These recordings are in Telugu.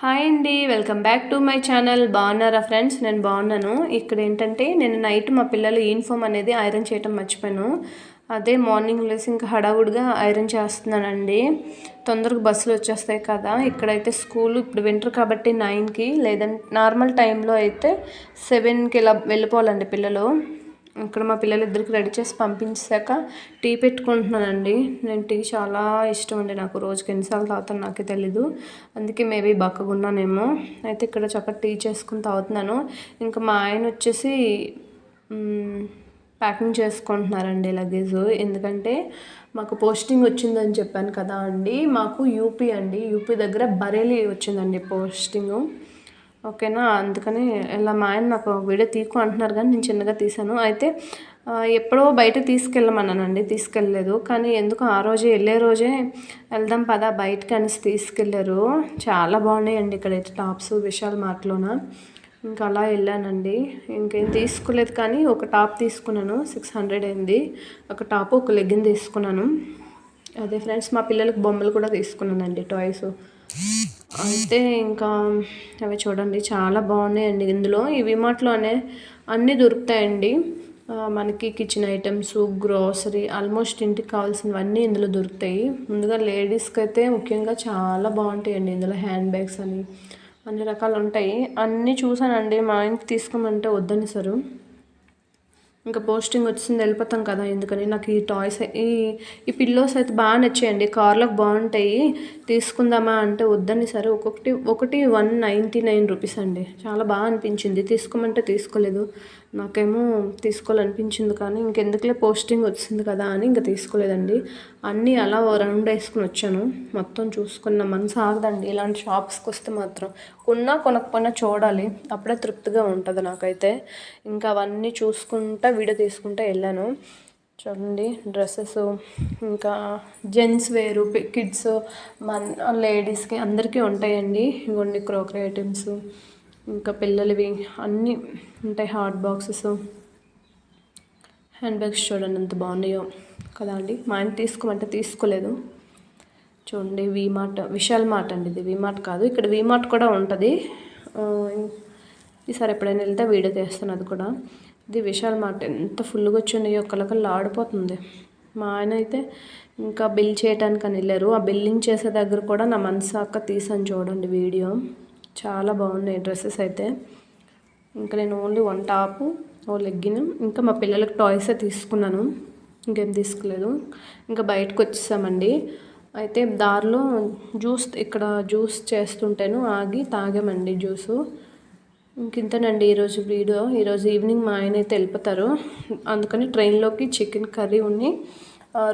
హాయ్ అండి welcome back to my channel బాగున్నారా ఫ్రెండ్స్ నేను బాగున్నాను. ఇక్కడ ఏంటంటే నేను నైట్ మా పిల్లలు యూనిఫామ్ అనేది ఐరన్ చేయటం మర్చిపోయాను. అదే మార్నింగ్ లేసి ఇంకా హడావుడిగా ఐరన్ చేస్తున్నానండి. తొందరగా బస్సులు వచ్చేస్తాయి కదా. ఇక్కడైతే స్కూల్ ఇప్పుడు వింటర్ కాబట్టి నైన్కి లేదంటే నార్మల్ టైంలో అయితే సెవెన్కి ఇలా వెళ్ళిపోవాలండి పిల్లలు. ఇక్కడ మా పిల్లలిద్దరికి రెడీ చేసి పంపించాక టీ పెట్టుకుంటున్నానండి. నేను టీ చాలా ఇష్టం అండి నాకు. రోజుకి ఎన్నిసార్లు తాగుతాను నాకే తెలీదు. అందుకే మేబీ బక్కగున్నానేమో. అయితే ఇక్కడ చక్కగా టీ చేసుకుని తాగుతున్నాను. ఇంకా మా ఆయన వచ్చేసి ప్యాకింగ్ చేసుకుంటున్నారండి లగేజ్. ఎందుకంటే మాకు పోస్టింగ్ వచ్చిందని చెప్పాను కదా అండి. మాకు యూపీ అండి. యూపీ దగ్గర బరేలీ వచ్చిందండి పోస్టింగు. ఓకేనా? అందుకని ఇలా మా ఆయన నాకు వీడియో తీకు అంటున్నారు కానీ నేను చిన్నగా తీశాను. అయితే ఎప్పుడో బయట తీసుకెళ్ళమన్నానండి. తీసుకెళ్ళలేదు. కానీ ఎందుకు ఆ రోజే వెళ్ళే రోజే వెళ్దాం పదా బయటకు అనేసి తీసుకెళ్ళారు. చాలా బాగున్నాయండి ఇక్కడైతే టాప్స్ విశాల్ మార్ట్లోన? ఇంకా అలా వెళ్ళానండి. ఇంకేం తీసుకోలేదు కానీ ఒక టాప్ తీసుకున్నాను. సిక్స్ హండ్రెడ్ అయింది. ఒక టాప్ ఒక లెగ్గిన్ తీసుకున్నాను. అదే ఫ్రెండ్స్ మా పిల్లలకి బొమ్మలు కూడా తీసుకున్నానండి టాయ్స్. అయితే ఇంకా అవి చూడండి చాలా బాగున్నాయండి. ఇందులో ఈ విమాట్లోనే అన్నీ దొరుకుతాయండి. మనకి కిచెన్ ఐటమ్స్ గ్రోసరీ ఆల్మోస్ట్ ఇంటికి కావాల్సినవన్నీ ఇందులో దొరుకుతాయి. ముందుగా లేడీస్కి అయితే ముఖ్యంగా చాలా బాగుంటాయండి ఇందులో హ్యాండ్ బ్యాగ్స్ అని. అన్ని రకాలు ఉంటాయి. అన్నీ చూసానండి మా ఆయనకి తీసుకోమంటే వద్దని సారు. ఇంకా పోస్టింగ్ వచ్చింది వెళ్ళిపోతాం కదా ఎందుకని. నాకు ఈ టాయ్స్ ఈ ఈ పిల్లోస్ అయితే బాగా నచ్చాయండి. కార్లకు బాగుంటాయి. తీసుకుందామా అంటే వద్దని సరే ఒక్కొక్కటి ఒకటి వన్ నైంటీ నైన్ రూపీస్ అండి. చాలా బాగా అనిపించింది. తీసుకోమంటే తీసుకోలేదు. నాకేమో తీసుకోవాలనిపించింది కానీ ఇంకెందుకులే పోస్టింగ్ వచ్చింది కదా అని ఇంకా తీసుకోలేదండి. అన్నీ అలా రౌండ్ వేసుకుని వచ్చాను. మొత్తం చూసుకున్న మనసు ఆగదండి. ఇలాంటి షాప్స్కి వస్తే మాత్రం కొన్నా కొనకపోయినా చూడాలి. అప్పుడే తృప్తిగా ఉంటుంది నాకైతే. ఇంకా అవన్నీ చూసుకుంటా వీడియో తీసుకుంటా వెళ్ళాను. చూడండి డ్రెస్సెస్. ఇంకా జెంట్స్ వేరు కిడ్స్ మన లేడీస్కి అందరికీ ఉంటాయండి. ఇవన్నీ క్రోకరీ ఐటమ్స్. ఇంకా పిల్లలవి అన్నీ ఉంటాయి హాట్ బాక్సెస్. హ్యాండ్ బ్యాగ్స్ చూడండి ఎంత బాగున్నాయో కదా అండి. మా ఆయన తీసుకోమంటే తీసుకోలేదు. చూడండి వీమార్ట్ విశాల్ మార్ట్ అండి ఇది. వీమార్ట్ కాదు ఇక్కడ వీమార్ట్ కూడా ఉంటుంది. ఈసారి ఎప్పుడైనా వెళ్తే వీడియో తీస్తాను అది కూడా. ఇది విశాల్ మార్ట్ ఎంత ఫుల్గా వచ్చినాయో కలకల్లా ఆడిపోతుంది. మా ఆయన అయితే ఇంకా బిల్ చేయడానికి అని వెళ్ళారు. ఆ బిల్లింగ్ చేసే దగ్గర కూడా నా మనసు అక్క తీసాను చూడండి వీడియో. చాలా బాగున్నాయి డ్రెస్సెస్ అయితే. ఇంకా నేను ఓన్లీ వన్ టాపు ఓ లెగ్గిన్ ఇంకా మా పిల్లలకి టాయ్సే తీసుకున్నాను. ఇంకేం తీసుకోలేదు. ఇంకా బయటకు వచ్చేసామండి. అయితే దారిలో జ్యూస్ ఇక్కడ జ్యూస్ చేస్తుంటేను ఆగి తాగామండి జ్యూసు. ఇంకింతనండి ఈరోజు వీడియో. ఈరోజు ఈవినింగ్ మా ఆయన అయితే వెళ్ళిపోతారు. అందుకని ట్రైన్లోకి చికెన్ కర్రీ ఉన్ని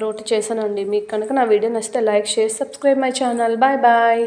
రోటీ చేశానండి. మీకు కనుక నా వీడియో నచ్చితే like share subscribe my channel. Bye bye.